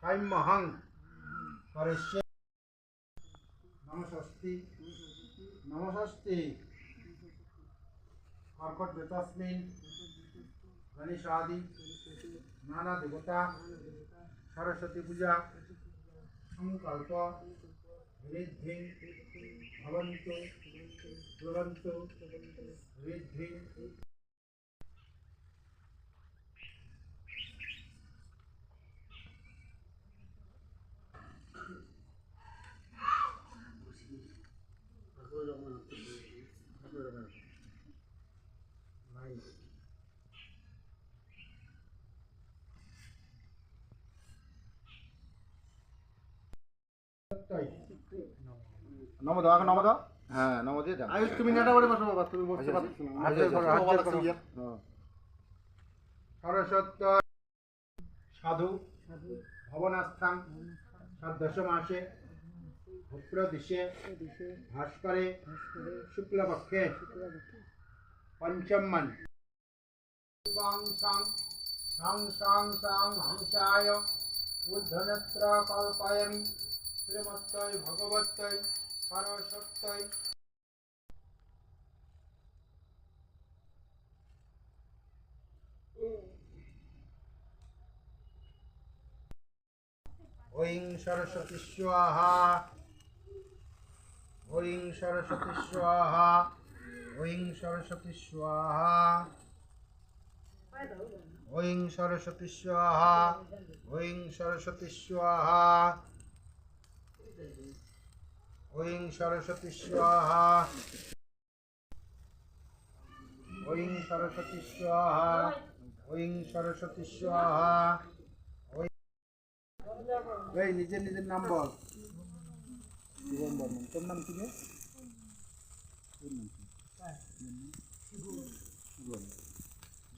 কাইমহাং পরেশ্য নমস্তি নমস্তি কর্কট বেতস্মিন। গণেশ আদি নানা দেবতা। সরস্বতী পূজা। সংকল্প ঋদ্ধি। ভবন্ত। দুরন্ত। ঋদ্ধি। নাই নম দাও আগে নম দাও হ্যাঁ নম দিয়ে যাও আয়ুষ তুমি নেটা করে বসো বাবা তুমি বসতে পারছ না হাত দিয়ে ধরো, হাত দিয়ে করো। হ্যাঁ। সরস্বত্য সাধু ভবনাস্থান সাদ্দশ মাসে ভদ্র দিশে ভাস্করে শুক্লপক্ষে पंचमन हंसाय उद्धनत्र कल्पयमी श्रीमत्तय भगवत्तय परसत्तय ঐং সরস্বতী স্বাহা ঐং সরস্বতী স্বাহা ঐং সরস্বতী স্বাহা। ঐং সরস্বতী স্বাহা। ঐং সরস্বতী স্বাহা। ঐং সরস্বতী স্বাহা। ঐং সরস্বতী স্বাহা। ঐং সরস্বতী স্বাহা। এই নিজের নিজের নাম বল। তোর নাম কি নাম কি?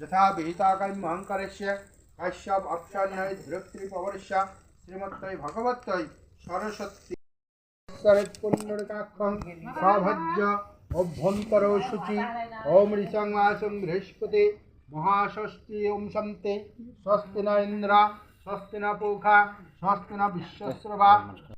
यथा विहिताकर्म अहंकार काश्यप अपशान्य धृत्रिपवर्ष्य श्रीमत्तै भगवत्तै सरस्वती साभज्य অভ্যন্তর শুচি ওম বৃহস্পতি মহাষষ্ঠী ওম সন্তে স্বস্তি না ইন্দ্রা স্বস্তি না পোখা স্বস্তি না বিশ্বশ্রবা